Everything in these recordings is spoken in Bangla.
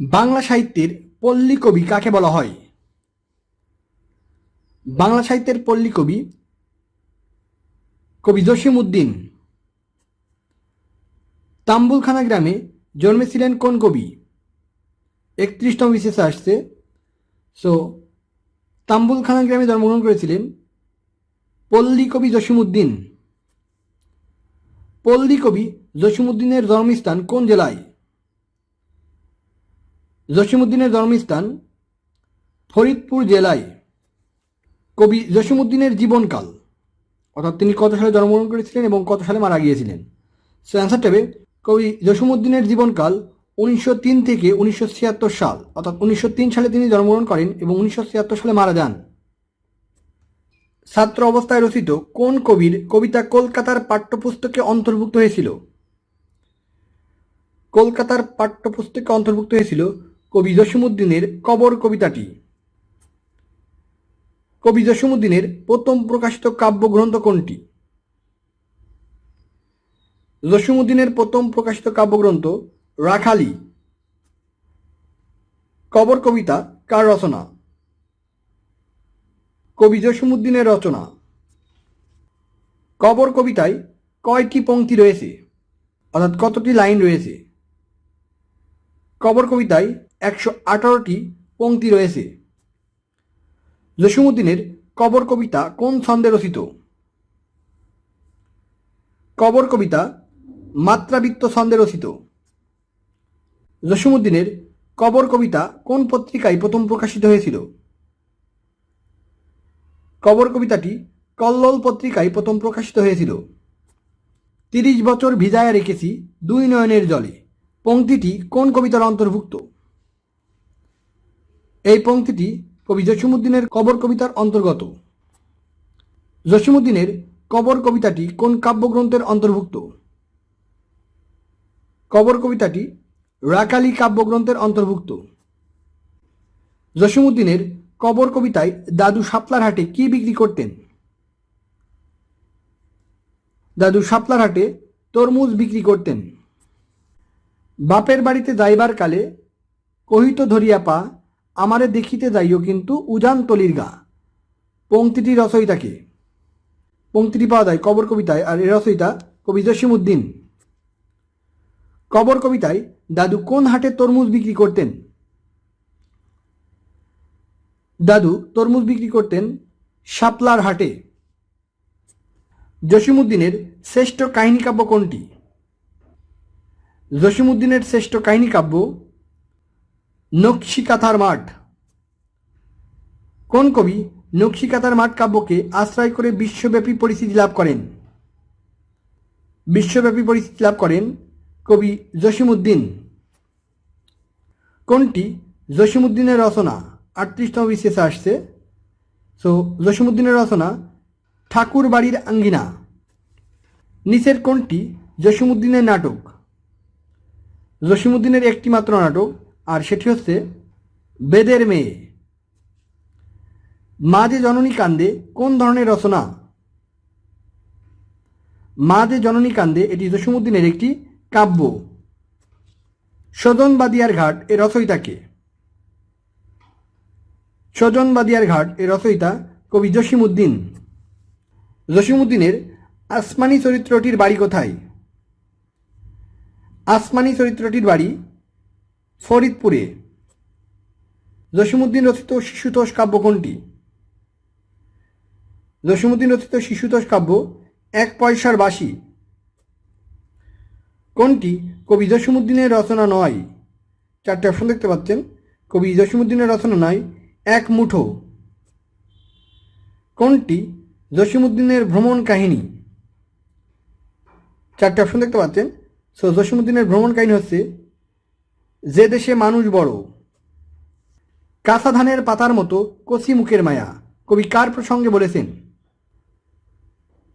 বাংলা সাহিত্যের পল্লী কবি কাকে বলা হয়? বাংলা সাহিত্যের পল্লী কবি কবি জসিম উদ্দিন। তাম্বুলখানা গ্রামে জন্মেছিলেন কোন কবি? একত্রিশতম বিশেষে আসছে। সো তাম্বুলখানা গ্রামে জন্মগ্রহণ করেছিলেন পল্লী কবি জসিমউদ্দিন পল্লী কবি জসিমউদ্দিনের জন্মস্থান কোন জেলায়? জসিমউদ্দিনের জন্মস্থান ফরিদপুর জেলায়। কবি জসিমউদ্দিনের জীবনকাল। অর্থাৎ তিনি কত সালে জন্মগ্রহণ করেছিলেন এবং কত সালে মারা গিয়েছিলেন? সো অ্যান্সারটা হবে কবি জসিমউদ্দিনের জীবনকাল উনিশশো তিন থেকে উনিশশো ছিয়াত্তর সাল, অর্থাৎ উনিশশো তিন সালে তিনি জন্মগ্রহণ করেন এবং উনিশশো ছিয়াত্তর সালে মারা যান। ছাত্র অবস্থায় রচিত কোন কবির কবিতা কলকাতার পাঠ্যপুস্তকে অন্তর্ভুক্ত হয়েছিল? কলকাতার পাঠ্যপুস্তকে অন্তর্ভুক্ত হয়েছিল কবি জসিমউদ্দিনের কবর কবিতাটি। কবি জসিমউদ্দিনের প্রথম প্রকাশিত কাব্যগ্রন্থ কোনটি? জসিমউদ্দিনের প্রথম প্রকাশিত কাব্যগ্রন্থ রাখালি। কবর কবিতা কার রচনা? কবি জসিমউদ্দিনের রচনা। কবর কবিতায় কয়টি পংক্তি রয়েছে? অর্থাৎ কতটি লাইন রয়েছে? কবর কবিতায় একশো আঠারোটি পংক্তি রয়েছে। জসিমউদ্দিনের কবর কবিতা কোন ছন্দে রচিত? কবর কবিতা মাত্রাবৃত্ত ছন্দে রচিত। জসিমউদ্দিনের কবর কবিতা কোন পত্রিকায় প্রথম প্রকাশিত হয়েছিল? কবর কবিতাটি কল্লোল পত্রিকায় প্রথম প্রকাশিত হয়েছিল। তিরিশ বছর ভিজায় রেখেছি দুই নয়নের জলে। পংক্তিটি কোন কবিতার অন্তর্ভুক্ত? এই পংক্তিটি কবি জসিমুদ্দিনের কবর কবিতার অন্তর্গত। জসিমুদ্দিনের কবর কবিতাটি কোন কাব্যগ্রন্থের অন্তর্ভুক্ত? কবর কবিতাটি রাকালি কাব্যগ্রন্থের অন্তর্ভুক্ত। জসিমুদ্দিনের কবর কবিতায় দাদু শাপলার হাটে কি বিক্রি করতেন? দাদু শাপলার হাটে তরমুজ বিক্রি করতেন। বাপের বাড়িতে যাইবার কালে কহিত ধরিয়া পা আমারে দেখিতে যাইও কিন্তু উজান তলির গা। পংক্তিটি রচয়িতাকে। পংক্তিটি পাওয়া যায় কবর কবিতায়, আর এর রচয়িতা কবি জসিমউদ্দিন। কবর কবিতায়, দাদু কোন হাটে তরমুজ বিক্রি করতেন? দাদু, তরমুজ বিক্রি করতেন শাপলার হাটে। জসিমউদ্দিনের শ্রেষ্ঠ কাহিনী কাব্য কোনটি? জসিমউদ্দিনের শ্রেষ্ঠ কাহিনী কাব্য নকশিকাথার মাঠ। কোন কবি নকশিকাথার মাঠ কাব্যকে আশ্রয় করে বিশ্বব্যাপী পরিচিতি লাভ করেন? বিশ্বব্যাপী পরিচিতি লাভ করেন কবি জসিমউদ্দিন। কোনটি? জসিমউদ্দিনের রচনা, আটত্রিশতম বিশেষে আসছে। সো জসিমউদ্দিনের রচনা ঠাকুর বাড়ির আঙ্গিনা। নিচের কোনটি? জসিমউদ্দিনের নাটক। জসিমউদ্দিনের একটি মাত্র নাটক আর সেটি হচ্ছে বেদের মেয়ে। মা যে জননী কান্দে, কোন ধরনের রচনা? মা যে জননী কান্দে, এটি জসিমউদ্দিনের একটি কাব্য। সজন বাদিয়ার ঘাট, এ রচয়িতাকে। সজন বাদিয়ার ঘাট, এ রচয়িতা কবি জসিমউদ্দিন। জসিমউদ্দিনের আসমানি চরিত্রটির বাড়ি কোথায়? আসমানি চরিত্রটির বাড়ি ফরিদপুরে। জসিমউদ্দিন রচিত শিশুতোষ কাব্য কোনটি? জসিমউদ্দিন রচিত শিশুতোষ কাব্য, এক পয়সার বাসি কোনটি? কবি জসিমউদ্দিনের রচনা নয়। চারটে অপশন দেখতে পাচ্ছেন। কবি জসিমউদ্দিনের রচনা নয়, এক মুঠো। কোনটি? জসিমউদ্দিনের ভ্রমণ কাহিনী। চারটে অপশন দেখতে পাচ্ছেন। সো, জসিমউদ্দিনের ভ্রমণ কাহিনী হচ্ছে যে দেশে মানুষ বড়। কাঁচা ধানের পাতার মতো কচি মুখের মায়া। কবি কার প্রসঙ্গে বলেছেন?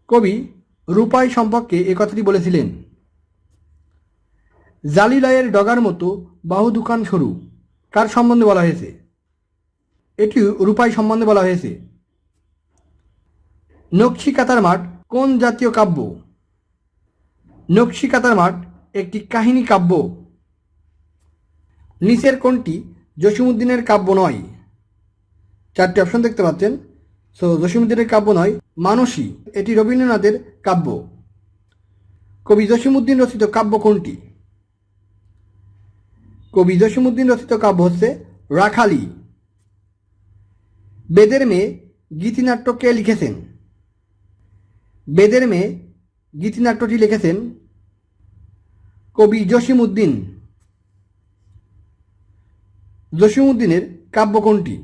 কবি রূপাই সম্পর্কে এ কথাটি বলেছিলেন। জালিলয়ের ডগার মতো বাহু দোকান সরু। কার সম্বন্ধে বলা হয়েছে? এটিও রূপাই সম্বন্ধে বলা হয়েছে। নকশি কাতার মাঠ কোন জাতীয় কাব্য? নকশি কাতার মাঠ একটি কাহিনী কাব্য। নিচের কোনটি জসিমুদ্দিনের কাব্য নয়। চারটি অপশন দেখতে পাচ্ছেন। সো জসিমুদ্দিনের কাব্য নয়, মানসী। এটি রবীন্দ্রনাথের কাব্য। কবি জসিমুদ্দিন রচিত কাব্য কোনটি? কবি জসিমুদ্দিন রচিত কাব্য হচ্ছে রাখালি। বেদের মেয়ে গীতিনাট্য কে লিখেছেন। বেদের মেয়ে গীতিনাট্যটি লিখেছেন কবি জসিমুদ্দিন জসিমুদ্দিনের কাব্য কোনটি?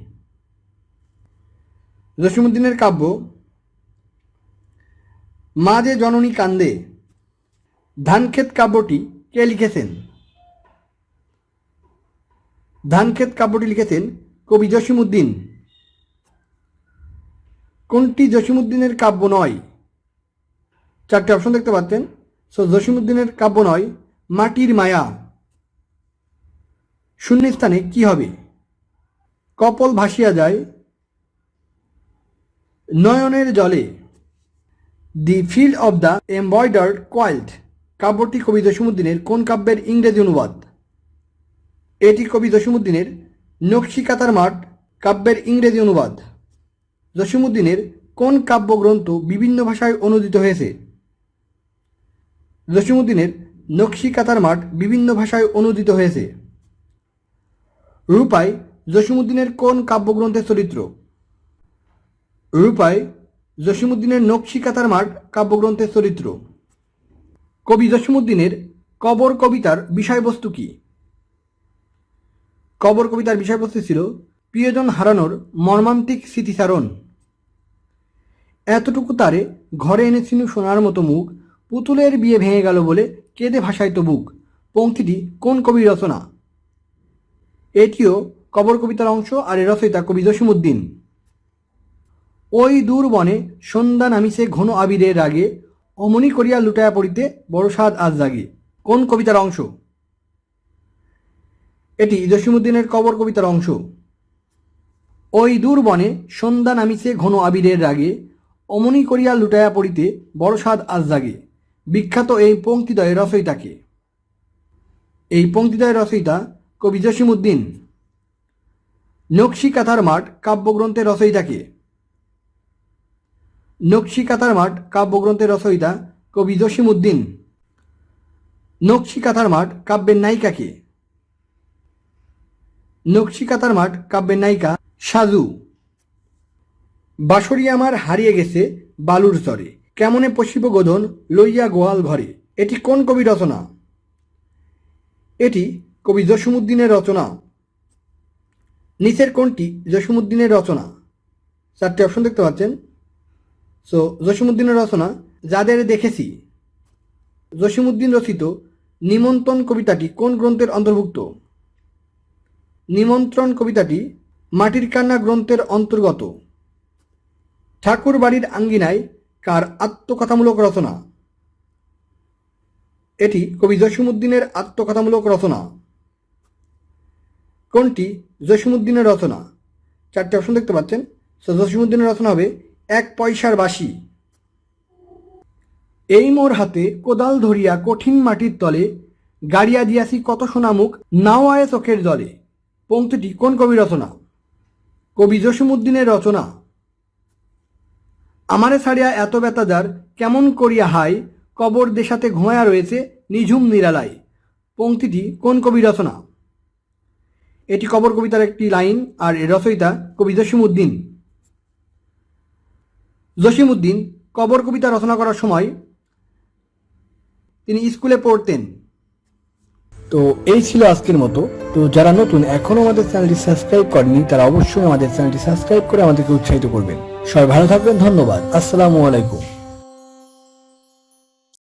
জসিমুদ্দিনের কাব্য, মা যে জননী কান্দে, ধানক্ষেত কাব্যটি কে লিখেছেন? ধানক্ষেত কাব্যটি লিখেছেন কবি জসিমুদ্দিন কোনটি জসিমুদ্দিনের কাব্য নয়? চারটি অপশন দেখতে পাচ্ছেন। সো জসিমুদ্দিনের কাব্য নয়, মাটির মায়া। শূন্যস্থানে কি হবে? কপল ভাসিয়া যায় নয়নের জলে। The field of the embroidered quilt, কাব্যটি কবি জসিমুদ্দিনের কোন কাব্যের ইংরেজি অনুবাদ? এটি কবি জসিমুদ্দিনের নকশিকাতার মাঠ, কাব্যের ইংরেজি অনুবাদ। জসিমুদ্দিনের কোন কাব্যগ্রন্থ বিভিন্ন ভাষায় অনুদিত হয়েছে? জসিমুদ্দিনের নকশিকাতার মাঠ বিভিন্ন ভাষায় অনুদিত হয়েছে। রূপায় জসিমুদ্দিনের কোন কাব্যগ্রন্থের চরিত্র? রূপাই জসিমুদ্দিনের নকশিকাতার মাঠ কাব্যগ্রন্থের চরিত্র। কবি জসিমুদ্দিনের কবর কবিতার বিষয়বস্তু কি? কবর কবিতার বিষয়বস্তু ছিল প্রিয়জন হারানোর মর্মান্তিক স্মৃতিচারণ। এতটুকু তারে ঘরে এনেছিল সোনার মতো মুখ, পুতুলের বিয়ে ভেঙে গেল বলে কেঁদে ভাসাইত বুক। পংক্তিটি কোন কবির রচনা? এটিও কবর কবিতার অংশ আর এর রচয়িতা কবি জসিমুদ্দিন ওই দূর বনে সন্ধ্যা নামিছে ঘন আবিরের রাগে, অমনি করিয়া লুটায়া পড়িতে বড় সাদ আজ জাগে। কোন কবিতার অংশ? এটি জসিমুদ্দিনের কবর কবিতার অংশ। ওই দূর বনে সন্ধ্যা নামিছে ঘন আবিরের রাগে, অমনি করিয়া লুটায়া পড়িতে বড় সাদ আজ জাগে। বিখ্যাত এই পঙ্ক্তিদয়ের রচয়িতাকে। এই পঙ্ক্তিদয়ের রচয়িতা কবি জসিমুদ্দিন নকশি কাথার মাঠ কাব্যগ্রন্থের রচয়িতাকে। নকশি কাথার মাঠ কাব্যগ্রন্থের রচয়িতা কবি জসিমুদ্দিন নকশি কাথার মাঠ, কাব্যের নায়িকাকে। নকশি কাতার মাঠ, কাব্যের নায়িকা সাজু। বাঁশরি আমার হারিয়ে গেছে বালুর স্তরে কেমনে পশিব গোধন লইয়া গোয়াল ঘরে? এটি কোন কবি রচনা? এটি কবি জসিমুদ্দিনের রচনা। নিচের কোনটি জসিমুদ্দিনের রচনা। চারটি অপশন দেখতে পাচ্ছেন। সো জসিমুদ্দিনের রচনা, যাদের দেখেছি। জসিমুদ্দিন রচিত নিমন্ত্রণ কবিতাটি কোন গ্রন্থের অন্তর্ভুক্ত? নিমন্ত্রণ কবিতাটি মাটির কান্না গ্রন্থের অন্তর্গত। ঠাকুর বাড়ির আঙ্গিনায় কার আত্মকথামূলক রচনা? এটি কবি জসিমুদ্দিনের আত্মকথামূলক রচনা। কোনটি জসীমুদ্দিনের রচনা? চারটি অপশন দেখতে পাচ্ছেন। সো জসিমুদ্দিনের রচনা হবে এক পয়সার বাসি এই মোর হাতে কোদাল ধরিয়া কঠিন মাটির তলে গাড়িয়া দিয়াছি কত সোনামুখ, নাও আয়ে চোখের জলে। পঙ্ক্তিটি কোন কবি রচনা? কবি জসীমুদ্দিনের রচনা। আমারে ছাড়িয়া এত বেতাজার কেমন করিয়া হাই কবর দেশাতে ঘুমায়া রয়েছে নিঝুম নিরালায়। পঙ্ক্তিটি কোন কবি রচনা? এটি কবর কবিতার একটি লাইন, আর এর রচয়িতা কবি জসিমুদ্দিন জসিমুদ্দিন কবর কবিতা রচনা করার সময় তিনি স্কুলে পড়তেন। তো এই ছিল আজকের মতো। তো যারা নতুন, এখনও আমাদের চ্যানেলটি সাবস্ক্রাইব করেনি তারা অবশ্যই আমাদের চ্যানেলটি সাবস্ক্রাইব করে আমাদেরকে উৎসাহিত করবেন। সবাই ভালো থাকবেন, ধন্যবাদ। আসসালামু আলাইকুম।